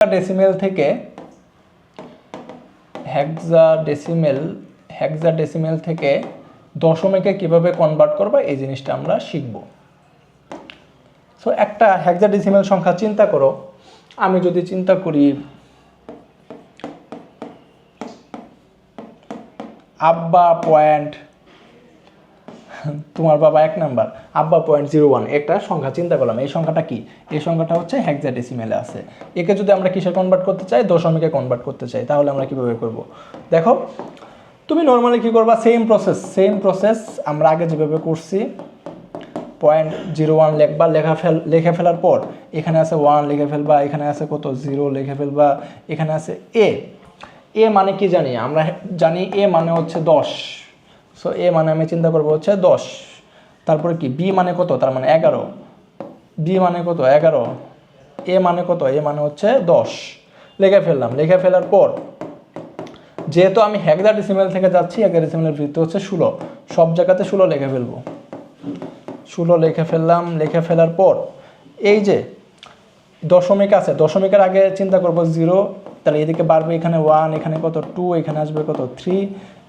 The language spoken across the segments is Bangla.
ডেসিমেল থেকে হেক্সা ডেসিমেল থেকে দশমিকে কীভাবে কনভার্ট করবা, এই জিনিসটা আমরা শিখব। সো একটা হেক্সা ডেসিমেল সংখ্যা চিন্তা করো। আমি যদি চিন্তা করি, আব্বা পয়েন্ট তোমার বাবা এক নাম্বার, আব্বা পয়েন্ট জিরো ওয়ান একটা সংখ্যা, চিন্তা করলাম, এই সংখ্যাটা কি? এই সংখ্যাটা হচ্ছে হেক্সাডেসিমেলে আছে। একে যদি আমরা কিসে কনভার্ট করতে চাই? দশমিকে কনভার্ট করতে চাই। তাহলে আমরা কীভাবে করব? দেখো, তুমি নর্মালি কি করবা? সেম প্রসেস সেম প্রসেস আমরা আগে যেভাবে করছি পয়েন্ট জিরো ওয়ান লিখবা, লেখা ফেল, লিখে ফেলার পর, এখানে আছে ওয়ান লিখে ফেলবা, এখানে আছে কত? জিরো লিখে ফেলবা, এখানে আছে এ এ মানে কি জানি? আমরা জানি এ মানে হচ্ছে দশ। সো এ মানে আমি চিন্তা করব হচ্ছে দশ। তারপরে কি? বি মানে কত? তার মানে এগারো। বি মানে কত? এগারো। এ মানে কত? এ মানে হচ্ছে দশ। লিখে ফেললাম। লিখে ফেলার পর যেহেতু আমি হেক্সা ডিসিমেল থেকে যাচ্ছি হেক্সা ডিসিমেলের বৃত্ত হচ্ছে ষোলো। সব জায়গাতে ষোলো লিখে ফেলব। ষোলো লিখে ফেললাম। লিখে ফেলার পর এই যে দশমিক আছে, দশমিকের আগে চিন্তা করব জিরো তাহলে এদিকে বাড়বে এখানে ওয়ান এখানে কত টু এখানে আসবে কত থ্রি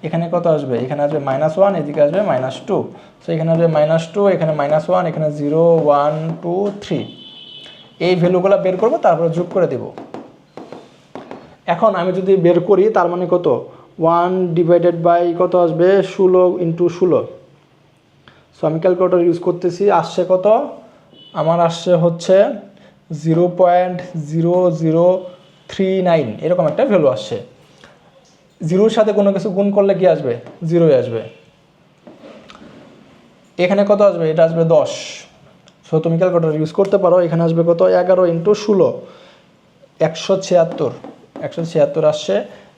এখানে কত আসবে? এখানে আসবে মাইনাস ওয়ান এদিকে আসবে মাইনাস টু সো এখানে আসবে মাইনাস টু এখানে মাইনাস ওয়ান এখানে জিরো ওয়ান টু থ্রি এই ভ্যালুগুলো বের করব, তারপরে যোগ করে দেব। এখন আমি যদি বের করি, তার মানে কত? ওয়ান ডিভাইডেড বাই কত আসবে? ষোলো ইন্টু ষোলো। সো আমি ক্যালকুলেটর ইউজ করতেছি, আসছে কত? আমার আসছে হচ্ছে zero point zero zero three nine এরকম একটা ভ্যালু আসছে। জিরোর সাথে কোনো কিছু গুণ করলে কি আসবে? জিরোই আসবে। এখানে কত আসবে? এটা আসবে দশ। সো তুমি ক্যালকুলেটর ইউজ করতে পারো। এখানে আসবে কত? এগারো ইন্টু ষোলো। একশো ছিয়াত্তর। একশো ছিয়াত্তর আসছে।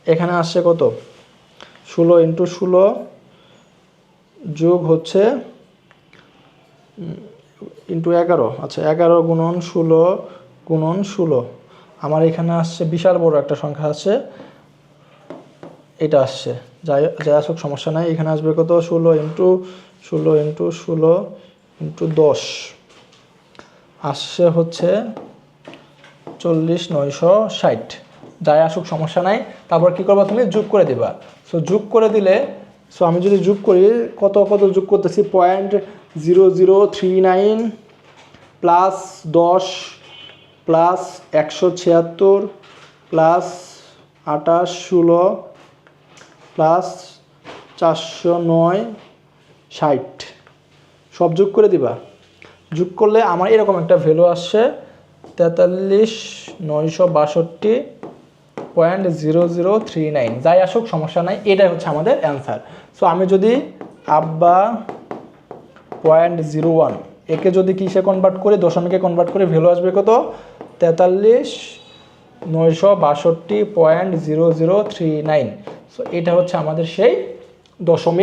এখানে আসছে কত? ষোলো ইন্টু ষোলো যোগ হচ্ছে ইন্টু এগারো। আচ্ছা এগারো গুণন ষোলো গুণন ষোলো। আমার এখানে আসছে, বিশাল বড় একটা সংখ্যা আছে। এটা আসছে। যাই যাই আসুক, সমস্যা নাই। এখানে আসবে কত? ষোলো ইন্টু ষোলো ইন্টু ষোলো ইন্টু দশ। আসছে হচ্ছে চল্লিশ নয়শো ষাট। যাই আসুক, সমস্যা নাই। তারপর কী করবা তুমি? যোগ করে দিবা। সো যোগ করে দিলে সো আমি যদি যোগ করি, কত কত যোগ করতেছি? Point zero zero three nine plus দশ প্লাস একশো ছিয়াত্তর, প্লাস আটাশ ষোলো, প্লাস চারশো নয়, ষাট। সব যোগ করে দিবা। যোগ করলে আমার এরকম একটা ভ্যালু আসছে, তেতাল্লিশ নয়শো বাষট্টি point zero zero three nine যাই আসুক, সমস্যা নাই, এটাই হচ্ছে আমাদের অ্যান্সার সো আমি যদি আব্বা পয়েন্ট জিরো ওয়ান একে যদি কিসে কনভার্ট করি, দশমিকে কনভার্ট করে ভ্যালু আসবে কত? তেতাল্লিশ নয়শো বাষট্টি point zero zero three nine so এটা হচ্ছে আমাদের সেই দশমিক